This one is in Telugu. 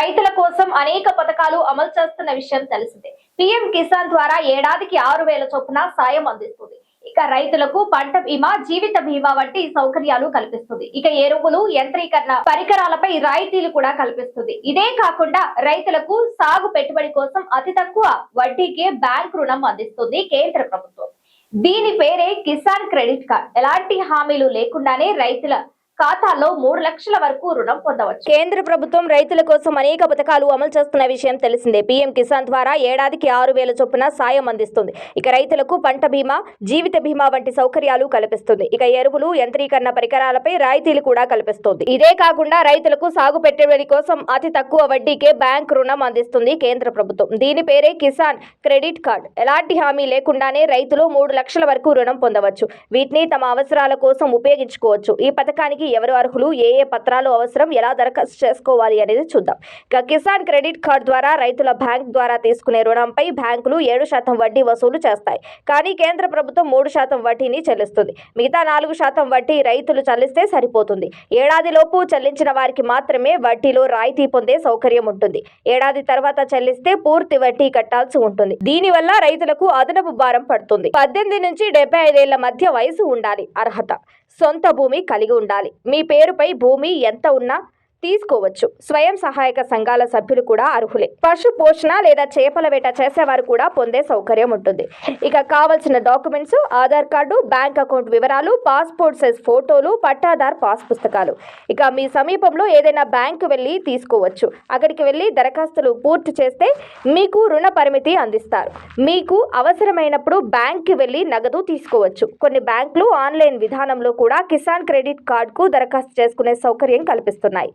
రైతుల కోసం అనేక పథకాలు అమలు చేస్తున్న విషయం తెలిసిందే. పీఎం కిసాన్ ద్వారా ఏడాదికి ఆరు వేల చొప్పున సాయం అందిస్తుంది. ఇక రైతులకు పంట బీమా జీవిత బీమా వంటి సౌకర్యాలు కల్పిస్తుంది. ఇక ఎరువులు యంత్రీకరణ పరికరాలపై రాయితీలు కూడా కల్పిస్తుంది. ఇదే కాకుండా రైతులకు సాగు పెట్టుబడి కోసం అతి తక్కువ వడ్డీకే బ్యాంక్ రుణం అందిస్తుంది కేంద్ర ప్రభుత్వం. దీని పేరే కిసాన్ క్రెడిట్ కార్డ్. ఎలాంటి హామీలు లేకుండానే రైతుల ఖాతాల్లో మూడు లక్షల వరకు రుణం పొందవచ్చు. కేంద్ర ప్రభుత్వం రైతుల కోసం అనేక పథకాలు అమలు చేస్తున్న విషయం తెలిసిందే. పీఎం కిసాన్ ద్వారా ఏడాదికి ఆరు వేల చొప్పున సాయం అందిస్తుంది. ఇక రైతులకు పంట బీమా జీవిత బీమా వంటి సౌకర్యాలు కల్పిస్తుంది. ఇక ఎరువులు యంత్రీకరణ పరికరాలపై రాయితీలు కూడా కల్పిస్తుంది. ఇదే కాకుండా రైతులకు సాగు పెట్టుబడి కోసం అతి తక్కువ వడ్డీకే బ్యాంక్ రుణం అందిస్తుంది కేంద్ర ప్రభుత్వం. దీని పేరే కిసాన్ క్రెడిట్ కార్డ్. ఎలాంటి హామీ లేకుండానే రైతులు మూడు లక్షల వరకు రుణం పొందవచ్చు. వీటిని తమ అవసరాల కోసం ఉపయోగించుకోవచ్చు. ఈ పథకానికి ఎవరు అర్హులు ఏ ఏ పత్రాలు అవసరం ఎలా దరఖాస్తు చేసుకోవాలి అనేది చూద్దాం. ఇక కిసాన్ క్రెడిట్ కార్డ్ ద్వారా రైతుల బ్యాంక్ ద్వారా తీసుకునే రుణంపై బ్యాంకులు ఏడు శాతం వడ్డీ వసూలు చేస్తాయి. కానీ కేంద్ర ప్రభుత్వం మూడు శాతం వడ్డీని చెల్లిస్తుంది. మిగతా నాలుగు శాతం వడ్డీ రైతులు చెల్లిస్తే సరిపోతుంది. ఏడాదిలోపు చెల్లించిన వారికి మాత్రమే వడ్డీలో రాయితీ పొందే సౌకర్యం ఉంటుంది. ఏడాది తర్వాత చెల్లిస్తే పూర్తి వడ్డీ కట్టాల్సి ఉంటుంది. దీనివల్ల రైతులకు అదనపు భారం పడుతుంది. పద్దెనిమిది నుంచి డెబ్బై ఐదేళ్ళ మధ్య వయసు ఉండాలి. అర్హత. సొంత భూమి కలిగి ఉండాలి. మీ పేరుపై భూమి ఎంత ఉన్నా తీసుకోవచ్చు. స్వయం సహాయక సంఘాల సభ్యులు కూడా అర్హులే. పశు పోషణ లేదా చేపల వేట చేసేవారు కూడా పొందే సౌకర్యం ఉంటుంది. ఇక కావలసిన documents Aadhaar card bank account వివరాలు పాస్పోర్ట్ సైజ్ ఫోటోలు పట్టాదార్ పాస్ పుస్తకాలు. ఇక మీ సమీపంలో ఏదైనా బ్యాంకు వెళ్ళి తీసుకోవచ్చు. అక్కడికి వెళ్ళి దరఖాస్తులు పూర్తి చేస్తే మీకు రుణ పరిమితి అందిస్తారు. మీకు అవసరమైనప్పుడు బ్యాంక్కి వెళ్ళి నగదు తీసుకోవచ్చు. కొన్ని బ్యాంకులు ఆన్లైన్ విధానంలో కూడా కిసాన్ క్రెడిట్ కార్డుకు దరఖాస్తు చేసుకునే సౌకర్యం కల్పిస్తున్నాయి.